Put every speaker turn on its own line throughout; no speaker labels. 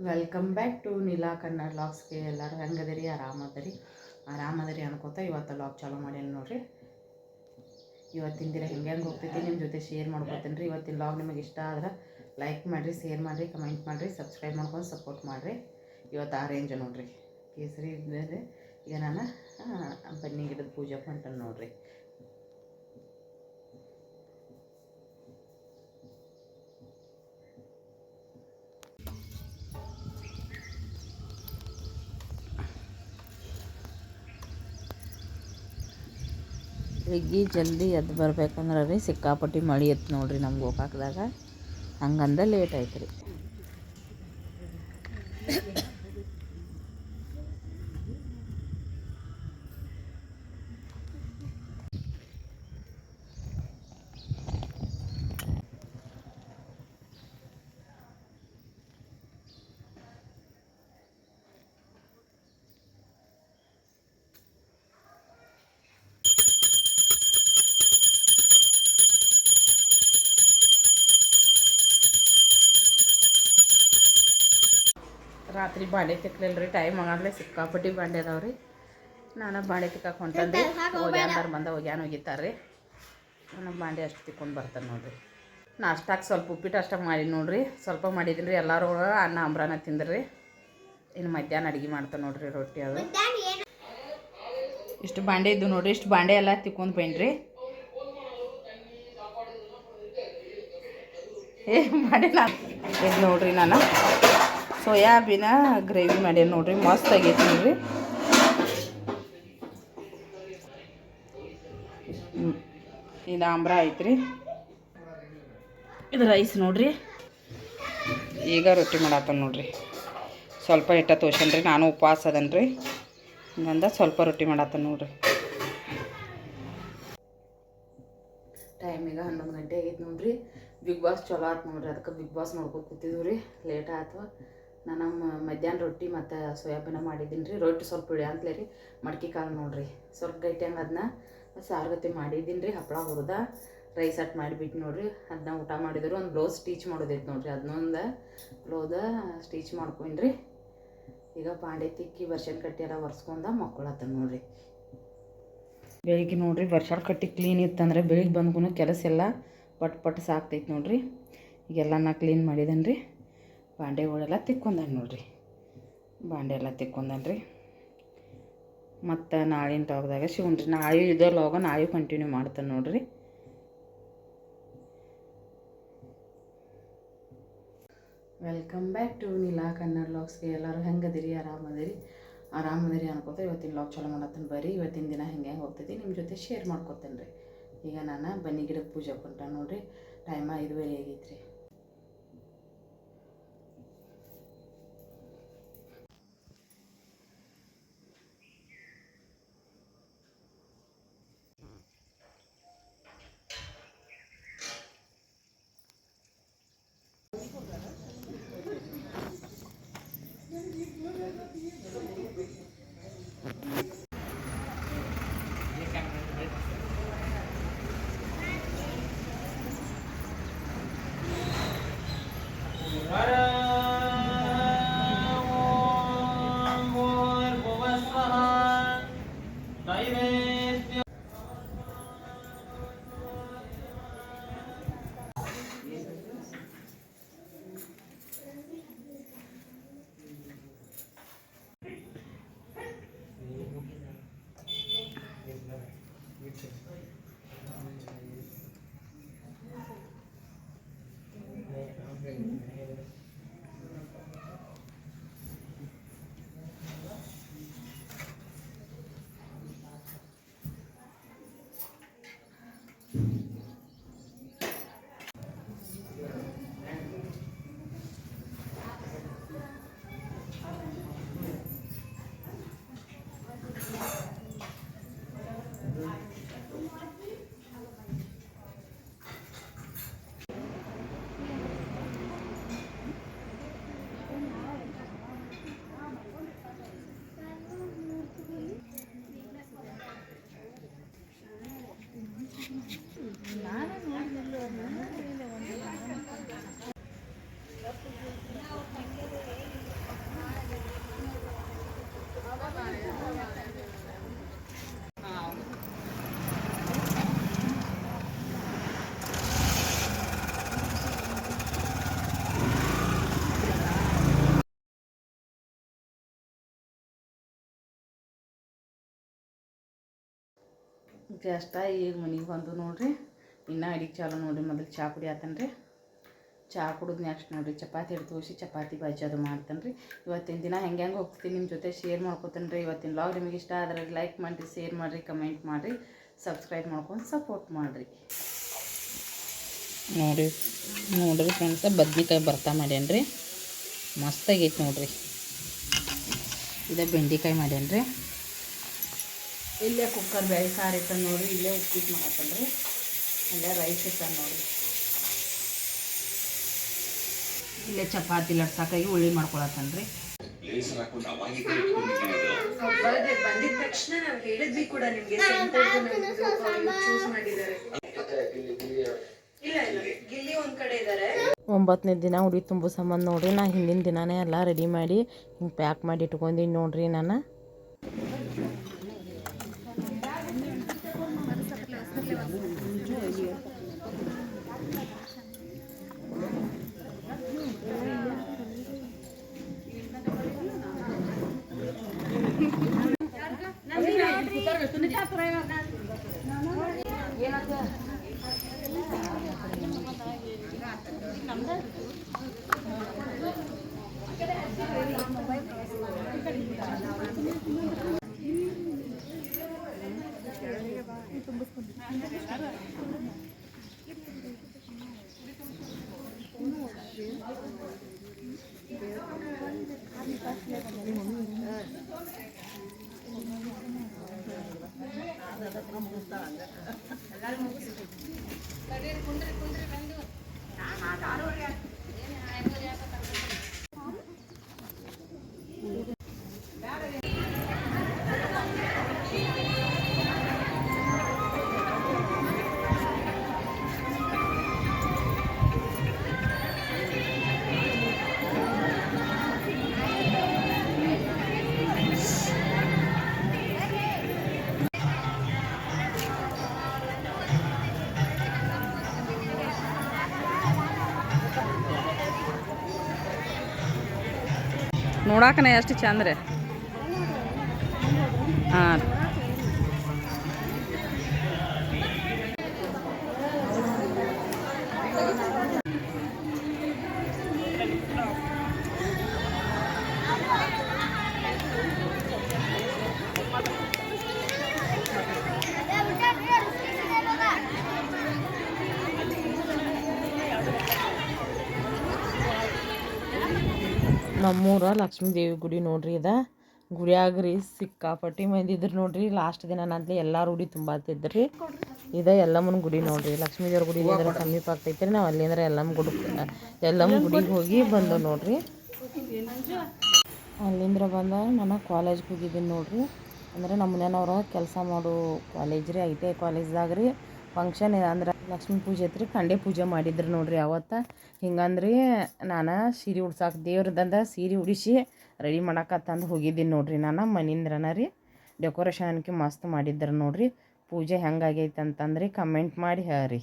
Welcome back to Neela Kannada ಲಾಗ್ಸ್ಗೆ ಎಲ್ಲರೂ ಹೆಂಗದಿರಿ? ಆರಾಮದರಿ? ಆರಾಮದರಿ ಅನ್ಕೋತ ಇವತ್ತು ಲಾಗ್ ಚಾಲೂ ಮಾಡ್ಯಾನ ನೋಡಿರಿ. ಇವತ್ತಿನ ದಿನ ಹೆಂಗೆ ಹೆಂಗೆ ಹೋಗ್ತೈತಿ ನಿಮ್ಮ ಜೊತೆ ಶೇರ್ ಮಾಡ್ಕೊತೀನಿ ರೀ ಇವತ್ತಿನ ಲಾಗ್ ನಿಮಗೆ ಇಷ್ಟ ಆದ್ರೆ ಲೈಕ್ ಮಾಡಿರಿ ಶೇರ್ ಮಾಡಿರಿ ಕಮೆಂಟ್ ಮಾಡಿರಿ ಸಬ್ಸ್ಕ್ರೈಬ್ ಮಾಡ್ಕೊಂಡು ಸಪೋರ್ಟ್ ಮಾಡಿರಿ. ಇವತ್ತು ಆ ರೇಂಜ್ ನೋಡಿರಿ. ಕೇಸರಿ ಇದ್ದರೆ ಈಗ ನಾನು ಬನ್ನಿ ಗಿಡದ ಪೂಜೆ ಮಾಡ್ತೇನೆ ನೋಡ್ರಿ. ಬೆಳಿಗ್ಗೆ ಜಲ್ದಿ ಎದ್ದು ಬರ್ಬೇಕಂದ್ರೆ ರೀ ಸಿಕ್ಕಾಪಟ್ಟಿ ಮಳೆ ಇತ್ತು ನೋಡಿರಿ ನಮ್ಮ ಗೋಕಾಕ್ದಾಗ ಹಂಗಂದ ಲೇಟ್ ಆಯ್ತು ರೀ ರಾತ್ರಿ ಬಾಂಡೆ ತಿಕ್ಕಲಿಲ್ಲ ರೀ ಟೈಮ್ ಆಗಲೇ ಸಿಕ್ಕಾಪಟ್ಟಿ ಬಾಂಡೆ ಅದಾವ ರೀ ನಾನು ಬಾಂಡೆ ತಿಕ್ಕಾಕ ಹೊಂಟಂದು. ಹೋಗ್ಯಾನ್ದಾರ ಬಂದ ಹೋಗ್ಯಾನ ಹೋಗಿತ್ತಾರೆ ರೀ ನಾನು ಬಾಂಡೆ ಅಷ್ಟು ತಿಕ್ಕೊಂಡು ಬರ್ತಾನೆ ನೋಡ್ರಿ. ನಾಷ್ಟಾಕ್ ಸ್ವಲ್ಪ ಉಪ್ಪಿಟ್ಟು ಅಷ್ಟ ಮಾಡಿ ನೋಡಿರಿ. ಸ್ವಲ್ಪ ಮಾಡಿದ್ದೀನಿ ರೀ ಎಲ್ಲರೂ ಅನ್ನ ಅಂಬ್ರಾನ ತಿಂದ್ರಿ. ಇನ್ನು ಮಧ್ಯಾಹ್ನ ಅಡುಗೆ ಮಾಡ್ತಾನೆ ನೋಡಿರಿ ರೊಟ್ಟಿ ಅದು. ಇಷ್ಟು ಬಾಂಡೆ ಇದ್ದು ನೋಡಿರಿ ಇಷ್ಟು ಬಾಂಡೆ ಎಲ್ಲ ತಿಕ್ಕೊಂಡು ಬೈನ್ರಿ. ಏ ಮಾಡಿ ನಾನು ಇದು ನೋಡ್ರಿ ನಾನು. ಸೋಯಾಬೀನ ಗ್ರೇವಿ ಮಾಡ್ಯಾನ ನೋಡ್ರಿ ಮಸ್ತ್ ಆಗೈತಿ ನೋಡ್ರಿ. ಇದು ಆಮ್ರ ಐತ್ರಿ. ಇದು ರೈಸ್ ನೋಡ್ರಿ. ಈಗ ರೊಟ್ಟಿ ಮಾಡತ್ತಾನ ನೋಡ್ರಿ. ಸ್ವಲ್ಪ ಹಿಟ್ಟ ತೋಷನ್ರಿ ನಾನು ಉಪವಾಸ ಅದನ್ರಿ. ಹಿಂಗಂದ ಸ್ವಲ್ಪ ರೊಟ್ಟಿ ಮಾಡತ್ತಾನ ನೋಡ್ರಿ. ಟೈಮ್ ಈಗ ಹನ್ನೊಂದು ಗಂಟೆ ಆಗೈತೆ ನೋಡ್ರಿ. ಬಿಗ್ ಬಾಸ್ ಚಲೋ ಆಯ್ತು ನೋಡ್ರಿ ಅದಕ್ಕೆ ಬಿಗ್ ಬಾಸ್ ನೋಡ್ಕೊಂಡು ಕೂತಿದ್ವಿ ರೀ. ಲೇಟ್ ಆಯ್ತು ನಾನು ಮಧ್ಯಾಹ್ನ ರೊಟ್ಟಿ ಮತ್ತು ಸೋಯಾಬೀನ ಮಾಡಿದ್ದೀನಿ ರೀ. ರೊಟ್ಟಿ ಸ್ವಲ್ಪ ಇಳಿ ಅಂತಲೇ ರೀ. ಮಡ್ಕೆ ಕಾಳು ನೋಡ್ರಿ. ಸ್ವಲ್ಪ ಗಟ್ಟಿ ಹಂಗೆ ಅದನ್ನ ಸಾರ್ಗತಿ ಮಾಡಿದ್ದೀನಿ ರೀ. ಹಪ್ಪಳ ಹುರಿದ ರೈಸ್ ಅಟ್ ಮಾಡಿಬಿಟ್ಟು ನೋಡ್ರಿ. ಅದನ್ನ ಊಟ ಮಾಡಿದ್ರು. ಒಂದು ಬ್ಲೌಸ್ ಸ್ಟಿಚ್ ಮಾಡೋದೈತೆ ನೋಡ್ರಿ. ಅದನ್ನೊಂದು ಬ್ಲೌದ ಸ್ಟಿಚ್ ಮಾಡ್ಕೊಂಡ್ರಿ ಈಗ ಬಾಂಡೆ ತಿಕ್ಕಿ ವರ್ಷನ್ ಕಟ್ಟಿ ಎಲ್ಲ ಒರೆಸ್ಕೊಂಡ ಮಕ್ಕಳತ್ತ ನೋಡ್ರಿ. ಬೆಳಿಗ್ಗೆ ನೋಡ್ರಿ ವರ್ಷಾಳ ಕಟ್ಟಿ ಕ್ಲೀನ್ ಇತ್ತಂದ್ರೆ ಬೆಳಿಗ್ಗೆ ಬಂದ್ಗೂ ಕೆಲಸ ಎಲ್ಲ ಪಟ್ ಪಟ್ ಸಾಕ್ತೈತೆ ನೋಡ್ರಿ. ಈಗೆಲ್ಲ ನಾ ಕ್ಲೀನ್ ಮಾಡಿದ್ದೇನೆ ರೀ ಬಾಂಡೆಗಳೆಲ್ಲ ತಿಕ್ಕೊಂಡಾನ ನೋಡ್ರಿ. ಬಾಂಡೆ ಎಲ್ಲ ತಿಕ್ಕೊಂಡಾನ ರೀ ಮತ್ತು ನಾಳಿನ ಟಾಕ್ದಾಗ ಶಿವನ್ರಿ. ನಾಳೆ ಇದೇ ಲಾಗ ನಾಳೆ ಕಂಟಿನ್ಯೂ ಮಾಡ್ತಾನೆ ನೋಡ್ರಿ. Welcome back to Neela Kannada ಲಾಗ್ಸ್ಗೆ ಎಲ್ಲರೂ ಹೆಂಗದಿರಿ? ಆರಾಮದಿರಿ? ಆರಾಮದಿರಿ ಅನ್ಕೋತ ಇವತ್ತಿನ ಲಾಗ್ ಚಲೋ ಮಾಡತ್ತೇನೆ ಬರ್ರಿ. ಇವತ್ತಿನ ದಿನ ಹೆಂಗೆ ಹೆಂಗೆ ಹೋಗ್ತೈತಿ ನಿಮ್ಮ ಜೊತೆ ಶೇರ್ ಮಾಡ್ಕೊತೇನೆ ರೀ ಈಗ ನಾನು ಬನ್ನಿ ಗಿಡಕ್ಕೆ ಪೂಜೆ ಕೊಂಟ ನೋಡಿರಿ. ಟೈಮ ಐದುವರೆ Thank you. ಆಗೈತ್ರಿ
ಅಷ್ಟ ಈಗ ಮನೆಗೆ ಬಂದು ನೋಡ್ರಿ. ಇನ್ನೂ ಅಡಿಗೆ ಚಾಲು ನೋಡ್ರಿ, ಮೊದಲು ಚಹಾ ಕುಡಿ ರೀ ಚಹಾ ಕುಡಿದು ನೆಕ್ಸ್ಟ್ ನೋಡ್ರಿ, ಚಪಾತಿ ಹಿಡ್ದು ತೋರಿಸಿ ಚಪಾತಿ ಬಾಜಿ ಅದು ಮಾಡ್ತಾನೆ ರೀ ಇವತ್ತಿನ ದಿನ ಹೆಂಗೆ ಹೆಂಗೆ ಹೋಗ್ತೀನಿ ನಿಮ್ಮ ಜೊತೆ ಶೇರ್ ಮಾಡ್ಕೊತಾನೆ ರೀ ಇವತ್ತಿನ ಲಾಗ್ ನಿಮಗೆ ಇಷ್ಟ ಆದರೆ ಲೈಕ್ ಮಾಡಿರಿ ಶೇರ್ ಮಾಡಿರಿ ಕಮೆಂಟ್ ಮಾಡಿರಿ ಸಬ್ಸ್ಕ್ರೈಬ್ ಮಾಡ್ಕೊಂಡು ಸಪೋರ್ಟ್ ಮಾಡಿರಿ. ನೋಡಿ, ನೋಡ್ರಿ ಫ್ರೆಂಡ್ಸ ಬದ್ನಿಕಾಯಿ ಬರ್ತಾ ಮಾಡ್ಯಾನ್ರಿ. ಮಸ್ತಾಗೈತೆ ನೋಡ್ರಿ. ಇದೇ ಬೆಂಡೆಕಾಯಿ ಮಾಡ್ಯಾನ್ರಿ. ಇಲ್ಲೇ ಕುಕ್ಕರ್ ಬೇಳೆ ಸಾರು ನೋಡಿ ಇಲ್ಲೇ ಉಪ್ಪಿಟ್ಟು ಮಾಡತ್ತನ್ರಿ ಅಲ್ಲೇ ರೈಸ್ ಇತ್ತ ನೋಡಿರಿ ಇಲ್ಲೇ ಚಪಾತಿ ಲಡ್ಸಾಕಾಗಿ ಉಳ್ಳಿ ಮಾಡ್ಕೊಳತ್ತನ್ರಿ.
ಬಂದಿದ ತಕ್ಷಣ ನಾವು ಹೇಳಿದ್ವಿ ಕೂಡ ನಿಮ್ಗೆ ಚೂಸ್ ಮಾಡಿದ್ದಾರೆ. ಇಲ್ಲ ಇಲ್ಲ ಗಿಲ್ಲಿ ಒಂದ್ ಕಡೆ ಇದ್ದಾರೆ
ಒಂಬತ್ತನೇ ದಿನ ಉಡಿ ತುಂಬ ಸಂಬಂಧ ನೋಡ್ರಿ ನಾ ಹಿಂದಿನ ದಿನಾನೇ ಎಲ್ಲ ರೆಡಿ ಮಾಡಿ ಹಿಂಗೆ ಪ್ಯಾಕ್ ಮಾಡಿ ಇಟ್ಕೊಂಡೀನಿ ನೋಡ್ರಿ ನಾನು.
எல்லாரும் குன்றி குன்றி ನೋಡಾಕನ ಎಷ್ಟು ಚಂದ
ನಮ್ಮೂರ ಲಕ್ಷ್ಮೀ ದೇವಿ ಗುಡಿ ನೋಡ್ರಿ ಇದ. ಗುಡಿಯಾಗ ರೀ ಸಿಕ್ಕಾಪಟ್ಟಿ ಮಂದಿ ಇದ್ರು ನೋಡ್ರಿ. ಲಾಸ್ಟ್ ದಿನ ನಂತಲೇ ಎಲ್ಲಾರು ರೂಢಿ ತುಂಬಾತಿದ್ರಿ. ಇದು ಎಲ್ಲಮ್ಮನ ಗುಡಿ ನೋಡ್ರಿ. ಲಕ್ಷ್ಮೀ ದೇವ್ರ ಗುಡಿ ಇಲ್ಲಿಂದ್ರ ಸಮೀಪ ಆಗ್ತೈತ್ರಿ. ನಾವು ಅಲ್ಲಿಂದ್ರ ಎಲ್ಲಮ್ಮ ಗುಡಿ ಎಲ್ಲಮ್ಮ ಗುಡಿಗೆ ಹೋಗಿ ಬಂದು ನೋಡ್ರಿ. ಅಲ್ಲಿಂದ್ರ ಬಂದ ನಾನು ಕಾಲೇಜ್ಗೆ ಹೋಗಿದ್ದೀನಿ ನೋಡ್ರಿ. ಅಂದ್ರೆ ನಮ್ಮ ಮನೆಯವ್ರ ಕೆಲಸ ಮಾಡೋ ಕಾಲೇಜ್ ರೀ ಐತೆ ಕಾಲೇಜ್ದಾಗ ರೀ ಫಂಕ್ಷನ್ ಅಂದ್ರೆ ಲಕ್ಷ್ಮೀ ಪೂಜೆ ಐತ್ರಿ, ಖಂಡೆ ಪೂಜೆ ಮಾಡಿದ್ರು ನೋಡ್ರಿ ಅವತ್ತು. ಹಿಂಗಂದ್ರಿ ನಾನು ಸೀರೆ ಉಡ್ಸಾಕ ದೇವ್ರದಂದ ಸೀರೆ ಉಡಿಸಿ ರೆಡಿ ಮಾಡಕತ್ತಂದು ಹೋಗಿದ್ದೀನಿ ನೋಡ್ರಿ ನಾನು ಮನಿಂದ್ರನ ರೀ. ಡೆಕೋರೇಷನ್ ಅನ್ಕಿ ಮಸ್ತ್ ಮಾಡಿದ್ರು ನೋಡ್ರಿ. ಪೂಜೆ ಹೆಂಗಾಗೈತೆ ಅಂತಂದ್ರೆ ಕಮೆಂಟ್ ಮಾಡಿ ಹೇಳ್ರಿ.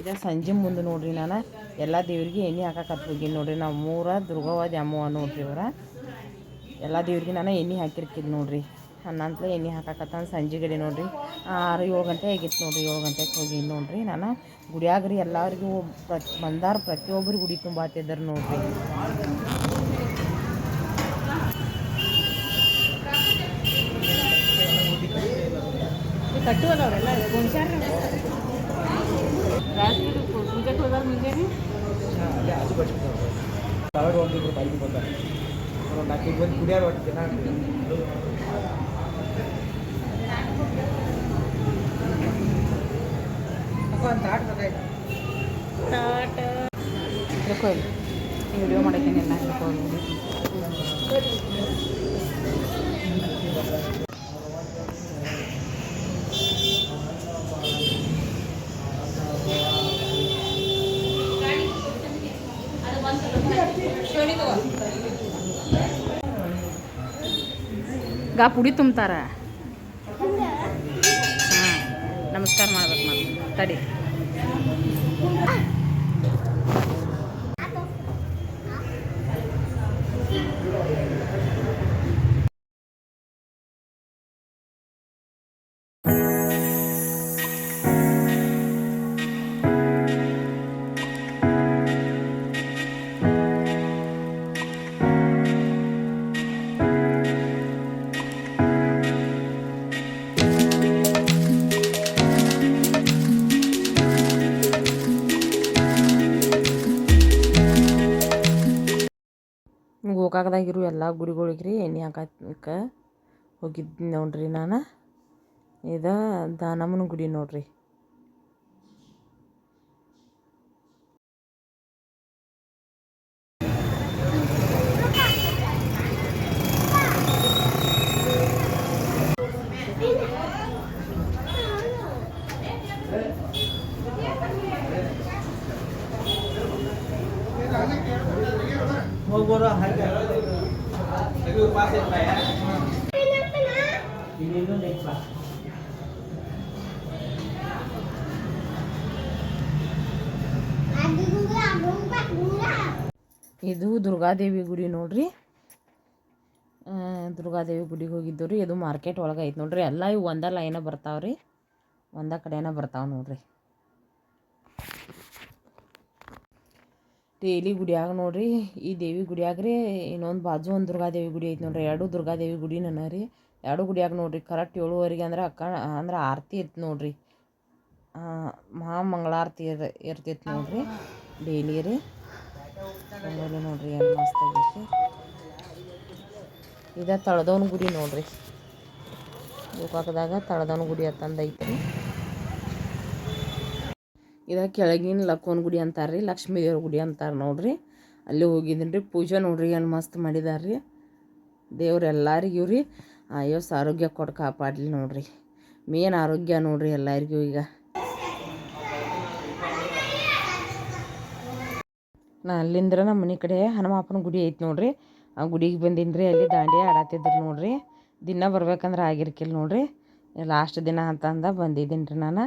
ಇದು ಸಂಜೆ ಮುಂದೆ ನೋಡ್ರಿ ನಾನು ಎಲ್ಲ ದೇವ್ರಿಗೆ ಎಣ್ಣೆ ಹಾಕಕ್ಕೆ ಹೋಗಿನಿ ನೋಡ್ರಿ. ನಾವು ಮೂರ ದುರ್ಗವ್ವ ದ್ಯಾಮವ್ವ ನೋಡ್ರಿ ಇವ್ರ ಎಲ್ಲ ದೇವ್ರಿಗೆ ನಾನು ಎಣ್ಣೆ ಹಾಕಿರ್ತೀನಿ ನೋಡ್ರಿ. ಹನ್ನಂತಲೇ ಎಣ್ಣೆ ಹಾಕಕತ್ತಂದು ಸಂಜೆಗಡೆ ನೋಡಿರಿ. ನೋಡ್ರಿ ಆರು ಏಳು ಗಂಟೆ ಆಗಿತ್ತು ನೋಡಿರಿ ಏಳು ಗಂಟೆಗೆ ಹೋಗಿ ನೋಡಿರಿ. ನಾನು ಗುಡಿಯಾಗ ರೀ ಎಲ್ಲರಿಗೂ ಪ್ರತಿ ಬಂದಾರ ಪ್ರತಿಯೊಬ್ಬರು ಗುಡಿ ತುಂಬಾತಿದ್ರು ಹತ್ತಿದ್ರು
ನೋಡಿರಿ. ಗೊಂಚಾರ ಪೂಜೆಗೆ ಹೋದಾರ ಮುಂಜಾನೆ?
ಅಲ್ಲೇ ಆಜುಬಾಜು ತಳಗ ಒಂದಿಬ್ರು ಬೈಕ್ ಬಂದಾರೆ ಒಂದು ನಾಲ್ಕೈದು ಮಂದಿ ಕುಡಿಯಾರ ಒಟ್ಟು ಜನ ಒಂದು ತಾಟ್ ಬೇಕಾಯ್ತು
ಹೇಳ್ಕೊಳ್ಳಿ ವಿಡಿಯೋ ಮಾಡಕ್ಕೇನೆ ಎಲ್ಲ ಹೇಳ್ಕೊಳ್ಳಿ ಗಾ ಪುಡಿ ತುಂಬ್ತಾರ? ಹಾಂ ನಮಸ್ಕಾರ ಮಾಡ್ಬೇಕು ಮತ್ತೆ ತಡಿ.
ಗೋಕಾಕದಾಗಿರೋ ಎಲ್ಲ ಗುಡಿಗಳಿಗೆ ರೀ ಎಣ್ಣೆ ಹಾಕಕ್ಕೆ ಹೋಗಿದ್ದೆ ನೋಡ್ರಿ ನಾನು. ಇದು ದಾನಮ್ಮನ ಗುಡಿ ನೋಡ್ರಿ
ಹೋಗ್ಬೋರು ಹಾಗೆ ಇನ್ನೇನು ನೆಕ್ಸ್ಟ್ ಬಾ
ಇದು ದುರ್ಗಾದೇವಿ ಗುಡಿ ನೋಡ್ರಿ. ದುರ್ಗಾದೇವಿ ಗುಡಿಗೆ ಹೋಗಿದ್ದು ರೀ. ಇದು ಮಾರ್ಕೆಟ್ ಒಳಗೆ ಐತೆ ನೋಡ್ರಿ. ಎಲ್ಲ ಇವು ಒಂದೇ ಲೈನ ಬರ್ತಾವೆ ರೀ. ಒಂದೇ ಕಡೆನ ಬರ್ತಾವೆ ನೋಡ್ರಿ. ಡೈಲಿ ಗುಡಿಯಾಗ ನೋಡ್ರಿ. ಈ ದೇವಿ ಗುಡಿಯಾಗ ರೀ ಇನ್ನೊಂದು ಬಾಜು ಒಂದು ದುರ್ಗಾದೇವಿ ಗುಡಿ ಐತೆ ನೋಡ್ರಿ. ಎರಡು ದುರ್ಗಾದೇವಿ ಗುಡಿ ನನ್ನ ರೀ. ಎರಡು ಗುಡಿಯಾಗ ನೋಡ್ರಿ. ಕರೆಕ್ಟ್ ಏಳುವರೆಗೆ ಅಂದ್ರೆ ಅಕ್ಕ ಅಂದ್ರೆ ಆರತಿ ಇತ್ತು ನೋಡ್ರಿ. ಆ, ಮಹಾಮಂಗಳಾರತಿ ಇರ್ ಇರ್ತಿತ್ತು ನೋಡ್ರಿ. ಡೈಲಿ ರೀ. ಆಮೇಲೆ ನೋಡ್ರಿ ಏನು ಮಸ್ತ್ ಆಗೈತಿ. ಇದ ತಳದವನ ಗುಡಿ ನೋಡ್ರಿ. ಗೋಕಾಕದಾಗ ತಳದವನ ಗುಡಿ ಅಂತಂದು ಇದ ಕೆಳಗಿನ ಲಕ್ಕೋನ್ ಗುಡಿ ಅಂತಾರ್ರಿ ಲಕ್ಷ್ಮೀ ದೇವ್ರ ಗುಡಿ ಅಂತಾರೆ ನೋಡ್ರಿ. ಅಲ್ಲಿ ಹೋಗಿದ್ದೀನಿ ರೀ ಪೂಜೆ ನೋಡ್ರಿ ಏನು ಮಸ್ತ್ ಮಾಡಿದಾರೆ ರೀ ದೇವ್ರು ಎಲ್ಲರಿಗೂ ರೀ ಆಯೋಸ್ ಆರೋಗ್ಯ ಕೊಟ್ಟು ಕಾಪಾಡಲಿ ನೋಡ್ರಿ. ಮೇನ್ ಆರೋಗ್ಯ ನೋಡ್ರಿ ಎಲ್ಲರಿಗೂ ಈಗ. ನಾ ಅಲ್ಲಿಂದ್ರ ನಮ್ಮ ಮನೆ ಕಡೆ ಹನುಮಾಪನ ಗುಡಿ ಐತಿ ನೋಡ್ರಿ. ಆ ಗುಡಿಗೆ ಬಂದೀನಿ ರೀ ಅಲ್ಲಿ ದಾಂಡಿಯಾ ಆಡತ್ತಿದ್ರು ನೋಡ್ರಿ. ದಿನ ಬರ್ಬೇಕಂದ್ರೆ ಆಗಿರ್ಕಿಲ್ಲ ನೋಡ್ರಿ. ಲಾಸ್ಟ್ ದಿನ ಅಂತ ಅಂದ ಬಂದಿದ್ದೀನಿ ರೀ ನಾನು.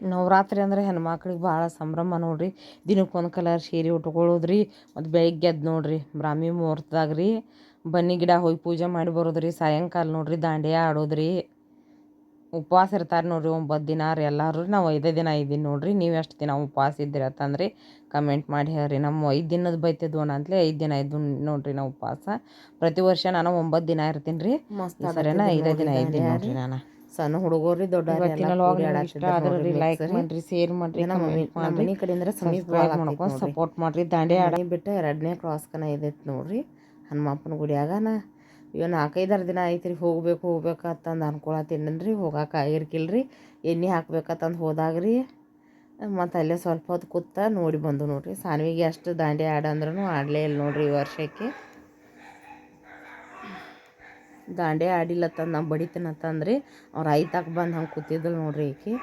ನವರಾತ್ರಿ ಅಂದ್ರೆ ಹೆಣ್ಮಕ್ಳಿಗೆ ಭಾಳ ಸಂಭ್ರಮ ನೋಡ್ರಿ. ದಿನಕ್ಕೊಂದು ಕಲರ್ ಸೀರೆ ಉಟ್ಕೊಳ್ಳೋದ್ರಿ ಮತ್ತು ಬೆಳಗ್ಗೆ ಎದ್ದು ನೋಡ್ರಿ. ಬ್ರಾಹ್ಮಿ ಮುಹೂರ್ತದಾಗ ರೀ ಬನ್ನಿ ಗಿಡ ಹೋಗಿ ಪೂಜೆ ಮಾಡಿ ಬರೋದ್ರಿ ಸಾಯಂಕಾಲ ನೋಡ್ರಿ ದಾಂಡೆ ಆಡೋದ್ರಿ. ಉಪವಾಸ ಇರ್ತಾರೆ ನೋಡ್ರಿ ಒಂಬತ್ತು ದಿನ ರೀ ಎಲ್ಲರೂ. ನಾವು ಐದೇ ದಿನ ಇದ್ದೀನಿ ನೋಡ್ರಿ. ನೀವು ಎಷ್ಟು ದಿನ ಉಪವಾಸ ಇದ್ದೀರಿ ಅಂತಂದ್ರಿ ಕಮೆಂಟ್ ಮಾಡಿ ಹೇಳ್ರಿ. ನಮ್ಮ ಐದು ದಿನದ ಬೈತಿದ್ವು ಅಂತಲೇ ಐದು ದಿನ ಇದ್ದು ನೋಡ್ರಿ ನಾವು ಉಪವಾಸ. ಪ್ರತಿ ವರ್ಷ ನಾನು ಒಂಬತ್ತು ದಿನ ಇರ್ತೀನಿ ರೀ ಸರಿನಾ? ಐದೇ ದಿನ ಇದ್ದೀನಿ ನೋಡ್ರಿ ನಾನು.
ಸಣ್ಣ ಹುಡುಗರು ದೊಡ್ಡ
ಲೈಕ್ ಮಾಡ್ರಿ ಶೇರ್ ಮಾಡ್ರಿ
ನಮ್ಮ ಮಮ್ಮಿ
comment
ನಮ್ಮ
ಮಾಡ್ರಿ.
ಮನೆ ಕಡೆಯಿಂದ
ಸಬ್ಸ್ಕ್ರೈಬ್ ಮಾಡ್ಕೊಂಡು ಸಪೋರ್ಟ್ ಮಾಡ್ರಿ. ದಾಂಡೆ ಆಡ
ಬಿಟ್ಟು ಎರಡನೇ ಕ್ರಾಸ್ಕನ ಇದೈತೆ ನೋಡ್ರಿ. ಹನುಮಪ್ಪನ ಗುಡಿಯಾಗನ ಇವ ನಾಲ್ಕೈದಾರು ದಿನ ಐತ್ರಿ ರೀ ಹೋಗಬೇಕು ಹೋಗ್ಬೇಕಂತಂದು ಅನ್ಕೊಳತ್ತೀನಿ ರೀ ಹೋಗಕ್ಕೆ ರೀ ಎಣ್ಣೆ ಹಾಕ್ಬೇಕಂತಂದು ಹೋದಾಗ ರೀ ಮತ್ತು ಅಲ್ಲೇ ಸ್ವಲ್ಪ ಹೊತ್ತು ಕೂತ ನೋಡಿ ಬಂದು ನೋಡಿರಿ. ಸಾನ್ವಿಗೆ ಅಷ್ಟು ದಾಂಡಿ ಆಡಂದ್ರೂ ಆಡಲೇ ಇಲ್ಲ ನೋಡಿರಿ ಈ ವರ್ಷಕ್ಕೆ. ದಾಂಡೆ ಆಡಿಲ್ಲತ್ತಂದು ನಾ ಬಡಿತೀನಂತಂದ್ರಿ ಅವ್ರು ಐತಾಕ ಬಂದು ಹಂಗೆ ಕೂತಿದ್ದಳು ನೋಡ್ರಿ ಈಕಿ.